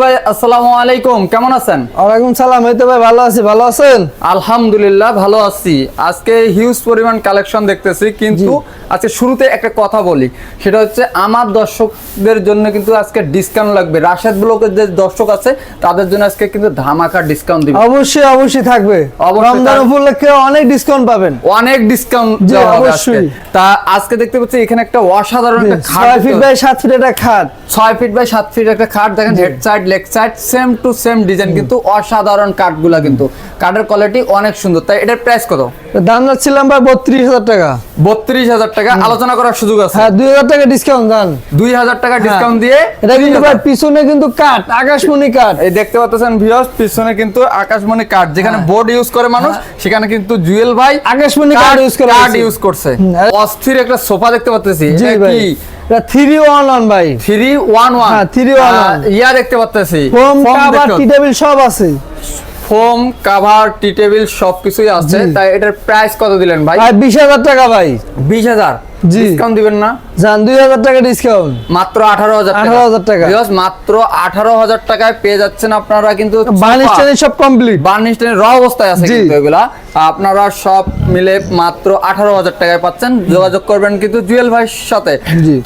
ভাই আসসালামু আলাইকুম। কেমন আছেন? ওয়ালাইকুম সালাম এই তো ভাই ভালো আছি ভালো আছেন? আলহামদুলিল্লাহ ভালো আছি। আজকে হিউজ পরিমাণ কালেকশন দেখতেছি কিন্তু আজকে শুরুতে একটা কথা বলি। সেটা হচ্ছে আমার দর্শকদের জন্য কিন্তু আজকে ডিসকাউন্ট লাগবে। রাশেদ ব্লকের যে দর্শক আছে তাদের জন্য আজকে কিন্তু ধামাকা ডিসকাউন্ট দিবে। অবশ্যই অবশ্যই থাকবে। রমজান উপলক্ষে অনেক ডিসকাউন্ট পাবেন। অনেক ডিসকাউন্ট দেওয়া হবে আজকে। অবশ্যই। তা আজকে দেখতে পাচ্ছি এখানে একটা অসাধারণ একটা খাট ফিট বাই সাত ফিট একটা খাট। ছয় ফিট বাই সাত ফিট একটা খাট। দেখেন head side leg side same to same design কিন্তু অসাধারণ কাঠগুলা কিন্তু। কাঠের কোয়ালিটি অনেক সুন্দর। তাই এটার প্রাইস কত? দাম যাচ্ছিলাম ভাই বত্রিশ হাজার টাকা। বত্রিশ হাজার টাকা। আলোচনা করার সুযোগ আছে? হ্যাঁ দুই হাজার টাকা ডিসকাউন্ট দান দুই হাজার টাকা ডিসকাউন্ট দিয়ে এটা কিন্তু ভাই পিছনে কিন্তু কাঠ আকাশমণি কাঠ এই দেখতে পাচ্ছেন ভিউয়ার্স পিছনে কিন্তু আকাশমণি কাঠ যেখানে বোর্ড ইউজ করে মানুষ সেখানে কিন্তু জুয়েল ভাই আকাশমণি কাঠ ইউজ করে কাঠ ইউজ করছে। অস্থির একটা সোফা দেখতে পাচ্ছি কি? থ্রি ওয়ান ওয়ান ভাই। Three one one three one ইয়া দেখতে পাচ্ছি ফোম কাভার টি টেবিল সব আছে। ফোম কাভার টি টেবিল সবকিছুই আছে। তাই এটার প্রাইস কত দিলেন ভাই বিশ হাজার টাকা ভাই। বিশ হাজার। ডিসকাউন্ট দিবেন না? যান দুই হাজার টাকা ডিসকাউন্ট মাত্র আঠারো হাজার 18,000 টাকা। Viewers, মাত্র আঠারো হাজার টাকায় পেয়ে যাচ্ছেন আপনারা কিন্তু বার্নিশ সব কমপ্লিট বার্নিশ র অবস্থায় আছে কিন্তু এগুলা। আপনারা সব মিলে মাত্র আঠারো হাজার টাকায় পাচ্ছেন। যোগাযোগ করবেন কিন্তু জুয়েল ভাইয়ের সাথে।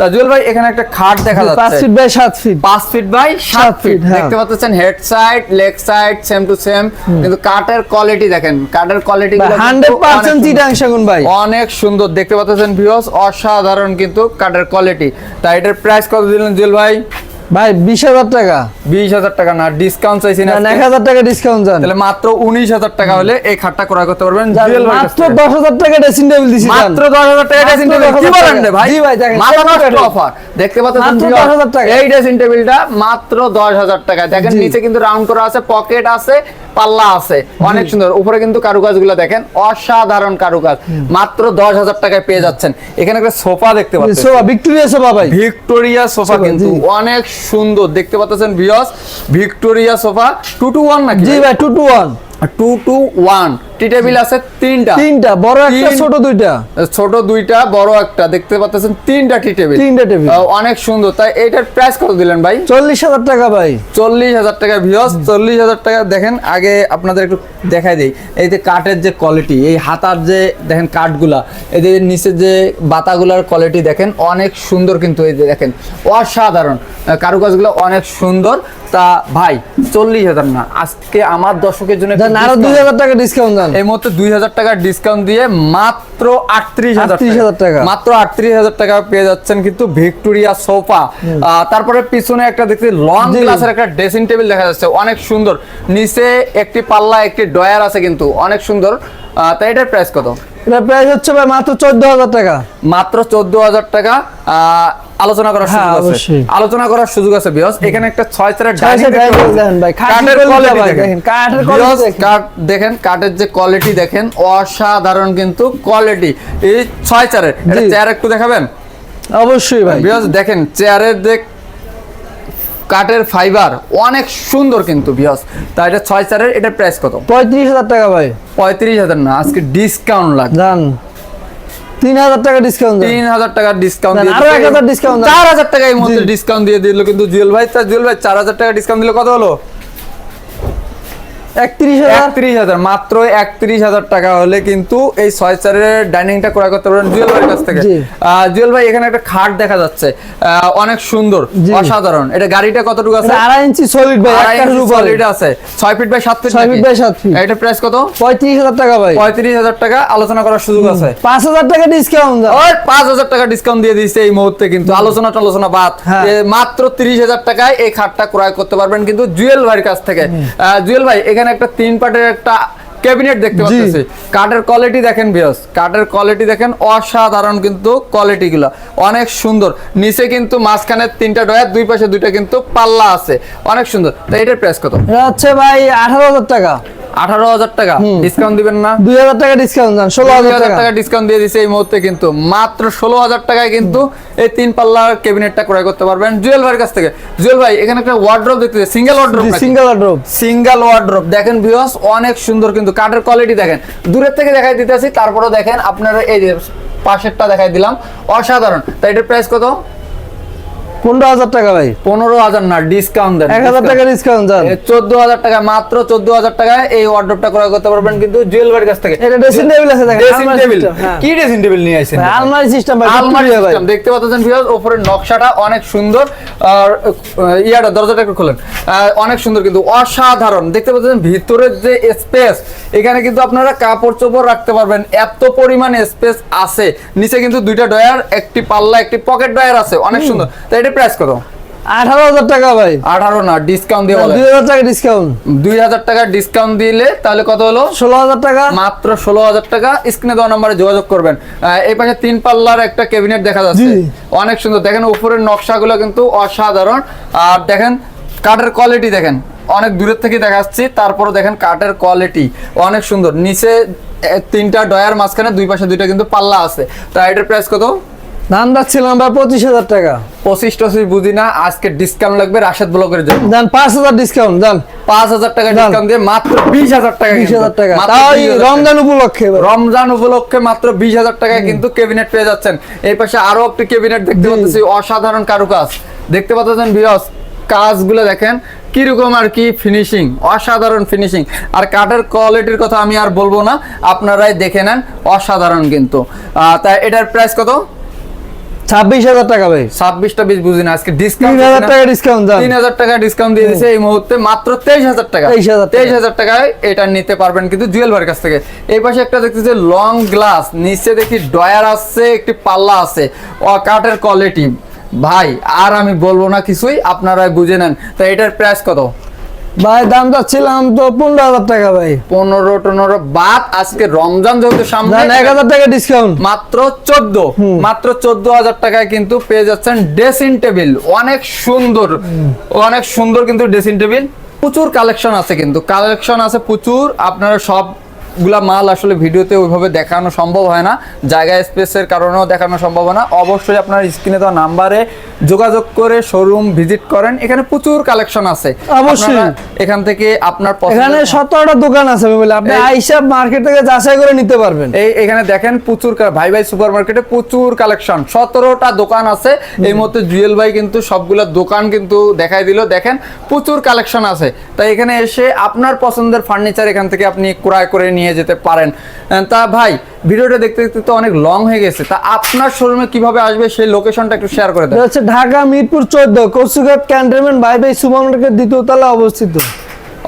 তা জুয়েল ভাই এখানে একটা খাট দেখা যাচ্ছে। ফিট বাই ফিট বাই হ্যাঁ। দেখতে পাচ্ছেন head side leg side same to same কিন্তু কাঠের কোয়ালিটি দেখেন। কাঠের কোয়ালিটি চিটাং ভাই। অনেক সুন্দর। দেখতে পাচ্ছেন ভিউস অসাধারণ কিন্তু কাঠের কোয়ালিটি তাই এটার প্রাইস কত দিলেন জুয়েল ভাই? ভাই বিশ হাজার টাকা। বিশ হাজার টাকা না ডিসকাউন্ট চাইছি না এক হাজার টাকা ডিসকাউন্ট যান তাহলে মাত্র উনিশ হাজার টাকা হলে এই খাটটা ক্রয় করতে পারবেন মাত্র দশ হাজার টাকা ড্রেসিং টেবিল দিছি মাত্র দশ হাজার টাকা ড্রেসিং টেবিল কি বলেন রে ভাই? জি ভাই, মাথা নষ্ট। অফার দেখতে পাচ্ছেন মাত্র viewers, 10,000 টাকা। এই ড্রেসিং টেবিলটা মাত্র দশ হাজার টাকা। দেখেন নিচে কিন্তু রাউন্ড করা আছে পকেট আছে পাল্লা আছে। অনেক সুন্দর। উপরে কিন্তু কারুকাজগুলো দেখেন অসাধারণ কারুকাজ। মাত্র দশ হাজার টাকায় পেয়ে যাচ্ছেন। এখানে একটা সোফা দেখতে পাচ্ছেন। সোফা ভিক্টোরিয়া সোফা ভাই। ভিক্টোরিয়া সোফা সোফা, কিন্তু অনেক সুন্দর। দেখতে পাচ্ছেন বিয়স Victoria sofa two two one নাকি জি ভাই? Two two one two two one tea table আছে তিনটা। তিনটা বড় একটা ছোট দুইটা। ছোট দুইটা বড় একটা। দেখতে পাচ্ছেন তিনটা টি টেবিল। তিনটা টেবিল। অনেক সুন্দর। তাই এটার প্রাইস কত দিলেন ভাই? চল্লিশ হাজার টাকা ভাই। চল্লিশ হাজার টাকা ভিওস চল্লিশ হাজার টাকা। দেখেন আগে আপনাদের একটু দেখাই দিই। এই যে কাঠের যে কোয়ালিটি এই হাতার যে দেখেন কাঠগুলা এই যে নিচের যে বাতাগুলার কোয়ালিটি দেখেন অনেক সুন্দর কিন্তু এই যে দেখেন। অসাধারণ। কারুকাজগুলো অনেক সুন্দর। তা ভাই চল্লিশ হাজার না। আজকে আমার দর্শকের জন্য আরও দুই হাজার টাকা ডিসকাউন্ট যান এই মুহূর্তে দুই হাজার টাকার ডিসকাউন্ট দিয়ে মাত্র আটত্রিশ হাজার 38,000 টাকা। মাত্র আটত্রিশ হাজার টাকা পেয়ে যাচ্ছেন কিন্তু ভিক্টোরিয়া সোফা। তারপরে পিছনে একটা দেখতে লং গ্লাসের একটা ড্রেসিং টেবিল দেখা যাচ্ছে। অনেক সুন্দর। নিচে একটি পাল্লা একটি ডয়ার আছে কিন্তু অনেক সুন্দর। আহ, তাই এটার প্রাইস কত? এটা প্রাইস হচ্ছে ভাই মাত্র চোদ্দ হাজার টাকা। মাত্র চোদ্দ হাজার টাকা। আহ, আলোচনা করার হ্যাঁ, সুযোগ আছে। আলোচনা করার সুযোগ আছে বিয়স। এখানে একটা ছয় চারের। দেখেন ভাই, কাঠের quality দেখেন। কাঠের কাঠ দেখেন। কাঠের যে কোয়ালিটি দেখেন অসাধারণ কিন্তু কোয়ালিটি এই ছয় চারের এটা চেয়ার একটু দেখাবেন? অবশ্যই ভাই। বিয়স দেখেন চেয়ারের যে কাঠের ফাইবার অনেক সুন্দর কিন্তু বিহস তা এটা ছয় চারের এটার প্রাইস কত? পঁয়ত্রিশ হাজার টাকা ভাই। পঁয়ত্রিশ হাজার না আজকে ডিসকাউন্ট লাগবে। জান। তিন হাজার টাকা ডিসকাউন্ট তিন হাজার টাকার ডিসকাউন্ট আরও 1000 discount দাও। চার হাজার টাকা এই মধ্যে ডিসকাউন্ট দিয়ে দিল কিন্তু জুয়েল ভাই। জুয়েল ভাই চার হাজার টাকা ডিসকাউন্ট দিলে কত হলো একত্রিশ হাজার একত্রিশ হাজার মাত্র টাকা হলে কিন্তু এই ডাইনিংটা ক্রয় করতে জুয়েল ভাইয়ের কাছ থেকে। জুয়েল ভাই এখানে একটা খাট দেখা যাচ্ছে। অনেক সুন্দর অসাধারণ। এটা গাড়িটা কতটুকু আছে? আড়াই ইঞ্চি সলিড ভাই আড়াই একটার ইঞ্চি উপরে। solid আছে। ছয় ফিট বাই সাত ফিট ছয় feet by সাত feet। এটা প্রাইস কত? পঁয়ত্রিশ হাজার টাকা ভাই। পঁয়ত্রিশ হাজার টাকা আলোচনা করার সুযোগ আছে। পাঁচ হাজার টাকা ডিসকাউন্ট ওই পাঁচ হাজার টাকা ডিসকাউন্ট দিয়ে দিচ্ছে এই মুহূর্তে কিন্তু। আলোচনা টালোচনা বাদ। হ্যাঁ। মাত্র তিরিশ হাজার টাকায় এই খাটটা ক্রয় করতে পারবেন কিন্তু জুয়েল ভাইয়ের কাছ থেকে। জুয়েল ভাই এখানে একটা তিন পাটের একটা ক্যাবিনেট দেখতে পাচ্ছি কাঠের কোয়ালিটি দেখেন বিয়স কাঠের কোয়ালিটি দেখেন অসাধারণ কিন্তু কোয়ালিটি গুলো। অনেক সুন্দর। নিচে কিন্তু মাঝখানে তিনটা ডয়ার দুই পাশে দুইটা কিন্তু পাল্লা আছে। অনেক সুন্দর। তো এটার প্রাইস কত? হচ্ছে ভাই আঠারো হাজার টাকা। আঠারো হাজার টাকা। ডিসকাউন্ট দিবেন না। দুই হাজার টাকা ডিসকাউন্ট যান ষোলো হাজার টাকা। ডিসকাউন্ট দিয়ে দিছে এই মুহূর্তে কিন্তু। মাত্র ষোলো হাজার টাকায় কিন্তু এই তিন পাল্লার ক্যাবিনেটটা ক্রয় করতে পারবেন। জুয়েল ভাইয়ের কাছ থেকে। জুয়েল ভাই এখানে একটা ওয়ার্ড্রপ দেখতে single wardrobe single drop single wardrobe দেখেন ভিউয়ার্স অনেক সুন্দর কিন্তু। কাঠের কোয়ালিটি দেখেন। দূরের থেকে দেখাই দিতেছি তারপরে দেখেন আপনারা এই যে পাশেরটা দেখাই দিলাম। অসাধারণ। তাই এটার প্রাইস কত? পনেরো হাজার টাকা ভাই। পনেরো হাজার না ডিসকাউন্ট দেন এক হাজার টাকা ডিসকাউন্ট যান চোদ্দ হাজার টাকা মাত্র চোদ্দ হাজার টাকায় এই ওয়ার্ডরোবটা ক্রয় করতে পারবেন কিন্তু জুয়েল কাছ থেকে। এটা ড্রেসিং টেবিল আছে দেখেন ড্রেসিং টেবিল হ্যাঁ। কি ড্রেসিং টেবিল নিয়ে আসেন আলমারি সিস্টেম ভাই আলমারি সিস্টেম দেখতে পাচ্ছেন ভিউয়ার্স উপরের নকশাটা অনেক সুন্দর। আর ইয়াটা দরজাটা একটু খোলেন। অনেক সুন্দর কিন্তু অসাধারণ। দেখতে পাচ্ছেন ভিতরের যে স্পেস এখানে কিন্তু আপনারা কাপড় চোপড় রাখতে পারবেন। এত পরিমাণ স্পেস আছে। নিচে কিন্তু দুইটা ডয়ার একটি পাল্লা একটি পকেট ডয়ার আছে। অনেক সুন্দর। তো এটা প্রাইস কত? আঠারো হাজার টাকা ভাই। আঠারো না ডিসকাউন্ট দিয়ে দুই হাজার টাকা ডিসকাউন্ট দুই হাজার টাকা ডিসকাউন্ট দিলে তাহলে কত হলো? ষোলো হাজার টাকা। মাত্র ষোলো হাজার টাকা। স্ক্রিনে দেওয়া নম্বরে যোগাযোগ করবেন। এই পাশে তিন পাল্লার একটা ক্যাবিনেট দেখা যাচ্ছে। অনেক সুন্দর। দেখেন উপরের নকশাগুলো কিন্তু অসাধারণ। আর দেখেন কাঠের কোয়ালিটি দেখেন। অনেক দূরের থেকে দেখাচ্ছি। তারপরে দেখেন কাঠের কোয়ালিটি অনেক সুন্দর। নিচে তিনটা ডয়ার মাঝখানে দুই পাশে দুইটা কিন্তু পাল্লা আছে। তা এটার প্রাইস কত? দাম রাখছিলাম ভাই পঁচিশ হাজার টাকা। পঁচিশ টচিশ বুঝি না আজকে ডিসকাউন্ট লাগবে রাশেদ ব্লকের জন্য। দেন পাঁচ হাজার ডিসকাউন্ট দেন। পাঁচ হাজার টাকা ডিসকাউন্ট দিয়ে মাত্র বিশ হাজার টাকা বিশ হাজার টাকা। মাত্র তাও 20,000 টাকা। রমজান উপলক্ষে রমজান উপলক্ষে মাত্র বিশ হাজার টাকায় কিন্তু ক্যাবিনেট পেয়ে যাচ্ছেন। এই পাশে আরও একটি ক্যাবিনেট দেখতে। পাচ্ছি অসাধারণ কারুকাজ। দেখতে পাচ্ছেন বিরস কাজগুলো দেখেন কীরকম আর কি ফিনিশিং অসাধারণ ফিনিশিং আর কাঠের কোয়ালিটির কথা আমি আর বলব না আপনারাই দেখে নেন অসাধারণ কিন্তু। তা এটার প্রাইস কত? ছাব্বিশ হাজার টাকা ভাই। ছাব্বিশটা বিশ বুঝি না আজকে তিন হাজার টাকা ডিসকাউন্ট তিন হাজার টাকা ডিসকাউন্ট দিয়ে দিয়েছে এই মুহূর্তে মাত্র তেইশ হাজার টাকা। 23,000 টাকা। তেইশ হাজার টাকায় এটা নিতে পারবেন কিন্তু জুয়েল ভাইয়ের কাছ থেকে। এই পাশে একটা দেখতেছি লং গ্লাস নিচে দেখি ডয়ার আছে একটি পাল্লা আছে। ও কাঠের কোয়ালিটি ভাই আর আমি বলব না কিছুই আপনারা বুঝে নেন। তো এটার প্রাইস কত? ভাই দাম চাচ্ছিলাম তো পনেরো হাজার টাকা ভাই। পনেরো টনেরো বাদ আজকে রমজান যেহেতু সামনে এক হাজার টাকা ডিসকাউন্ট মাত্র চোদ্দ। মাত্র চোদ্দ হাজার টাকায় কিন্তু পেয়ে যাচ্ছেন ড্রেসিং টেবিল অনেক সুন্দর অনেক সুন্দর কিন্তু ড্রেসিং টেবিল প্রচুর কালেকশন আছে কিন্তু কালেকশন আছে প্রচুর। আপনারা সবগুলা মাল আসলে ভিডিওতে ওইভাবে দেখানো সম্ভব হয় না। জায়গা স্পেসের কারণেও দেখানো সম্ভব হয় না। অবশ্যই আপনার স্ক্রিনে দেওয়া নাম্বারে যোগাযোগ করে শোরুম ভিজিট করেন। এখানে প্রচুর কালেকশন আছে। অবশ্যই। এখান থেকে আপনার এখানে সতেরোটা দোকান আছে আমি বলি আপনি আইসা মার্কেট থেকে যাচাই করে নিতে পারবেন। এই এখানে দেখেন প্রচুর ভাই ভাই সুপার মার্কেটে প্রচুর কালেকশন সতেরোটা দোকান আছে। এই মুহূর্তে জুয়েল ভাই কিন্তু সবগুলা দোকান কিন্তু দেখাই দিল। দেখেন প্রচুর কালেকশন আছে। তাই এখানে এসে আপনার পছন্দের ফার্নিচার এখান থেকে আপনি ক্রয় করে নিয়ে যেতে পারেন। তা ভাই ভিডিওটা দেখতে দেখতে তো অনেক লং হয়ে গেছে। তা আপনার শোরুমে কীভাবে আসবে সেই লোকেশনটা একটু শেয়ার করে দেন। আচ্ছা হচ্ছে ঢাকা মিরপুর চোদ্দ Kachughat cantonment by by super market দ্বিতীয় তলা অবস্থিত।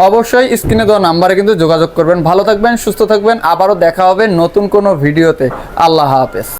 অবশ্যই স্ক্রিনে দেওয়া নাম্বারে কিন্তু যোগাযোগ করবেন। ভালো থাকবেন সুস্থ থাকবেন। আবারও দেখা হবে নতুন কোনো ভিডিওতে। আল্লাহ হাফেজ।